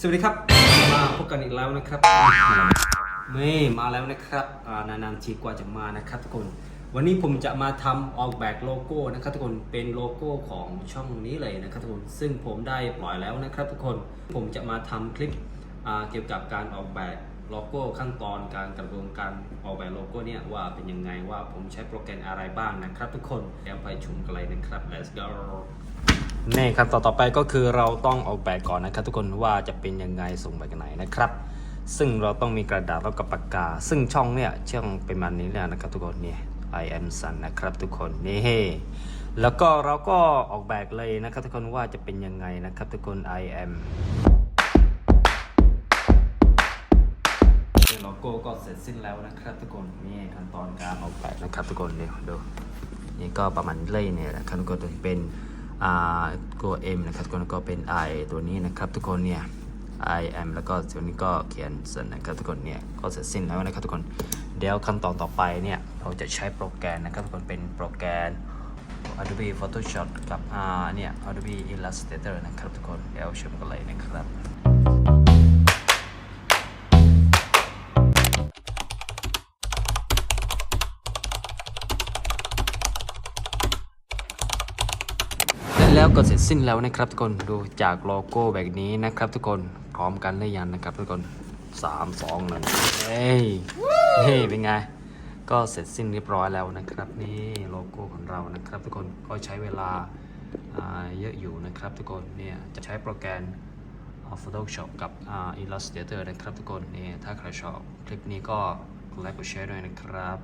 สวัสดีครับ มาพบกันอีกแล้วนะครับไม่มาแล้วนะครับนานๆทีกว่าจะมานะครับทุกคน วันนี้ผมจะมาทำออกแบบโลโก้นะครับทุกคนเป็นโลโก้ของช่องนี้เลยนะครับทุกคนซึ่งผมได้ปล่อยแล้วนะครับทุกคนผมจะมาทำคลิปเกี่ยวกับการออกแบบ โลโก้ขั้นตอนการกระบวนการออกแบบโลโก้เนี่ยว่าเป็นยังไงว่าผมใช้โปรแกรมอะไรบ้างนะครับทุกคนเดี๋ยวไปชมกันเลยนะครับ let's go นี่ครับต่อต่อไปก็คือเราต้องออกแบบก่อนนะครับ ทุกคนว่าจะเป็นยังไงส่งไปกันไหนนะครับ ซึ่งเราต้องมีกระดาษแล้วก็ปากกา ซึ่งช่องเนี่ยช่องเป็นมันนี้แหละนะครับทุกคนเนี่ย I am Sun นะครับทุกคนนี่แล้วก็เราก็ออกแบบเลยนะครับทุกคนว่าจะเป็นยังไงนะครับทุกคน I am โกก็เสร็จสิ้นแล้วนะครับทุกคนนี่ขั้นตอนการออกแบบนะครับทุกคนเนี่ยวดูนี่ก็ประมาณเลยเนี่ยนะครับทุกคนเป็นอ่าตัว M นะครับทุกคนแล้วก็เป็น I ตัวนี้นะครับทุกคนเนี่ย I am แล้วก็ตัวนี้ก็เขียนเสร็จนะครับทุกคนเนี่ยก็เสร็จสิ้นแล้วนะครับทุกคนเดี๋ยวขั้นตอนต่อไปเนี่ยเราจะใช้โปรแกรมนะครับทุกคนเป็นโปรแกรม Adobe Photoshop กับอ่าเนี่ย Adobe Illustrator นะครับทุกคนเดี๋ยวชมกันเลยนะครับ แล้วก็เสร็จสิ้นแล้วนะครับทุกคนดูจากโลโก้แบบนี้นะครับทุกคนพร้อมกันหรือยังนะครับทุกคนสามสองหนึ่งเฮ้ยเฮ้ยเป็นไง ก็เสร็จสิ้นเรียบร้อยแล้วนะครับนี่โลโก้ของเรานะครับทุกคนก็ใช้เวลาเยอะอยู่นะครับทุกคนเนี่ยจะใช้โปรแกรมอ่า Photoshop กับอ่า Illustrator นะครับทุกคนนี่ถ้าใครชอบคลิปนี้ก็กดไลค์กดแชร์ด้วยนะครับ